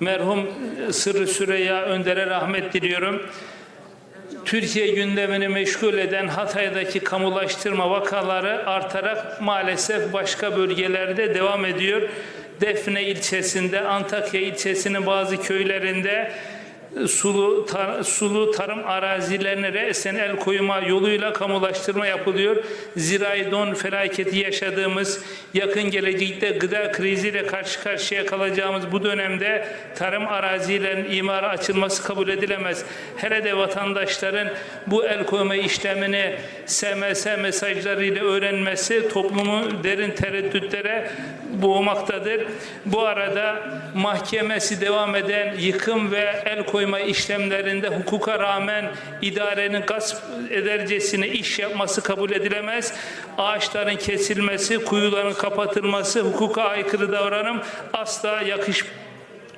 merhum Sırrı Süreyya Önder'e rahmet diliyorum. Türkiye gündemini meşgul eden Hatay'daki kamulaştırma vakaları artarak maalesef başka bölgelerde devam ediyor. Defne ilçesinde, Antakya ilçesinin bazı köylerinde sulu tar- sulu tarım arazilerine resen el koyma yoluyla kamulaştırma yapılıyor. Zirai don felaketi yaşadığımız yakın gelecekte gıda kriziyle karşı karşıya kalacağımız bu dönemde tarım arazilerinin imara açılması kabul edilemez. Hele de vatandaşların bu el koyma işlemini SMS mesajlarıyla öğrenmesi toplumu derin tereddütlere boğmaktadır. Bu arada mahkemesi devam eden yıkım ve el koyma işlemlerinde hukuka rağmen idarenin gasp edercesine iş yapması kabul edilemez. Ağaçların kesilmesi, kuyuların kapatılması hukuka aykırı davranım asla yakış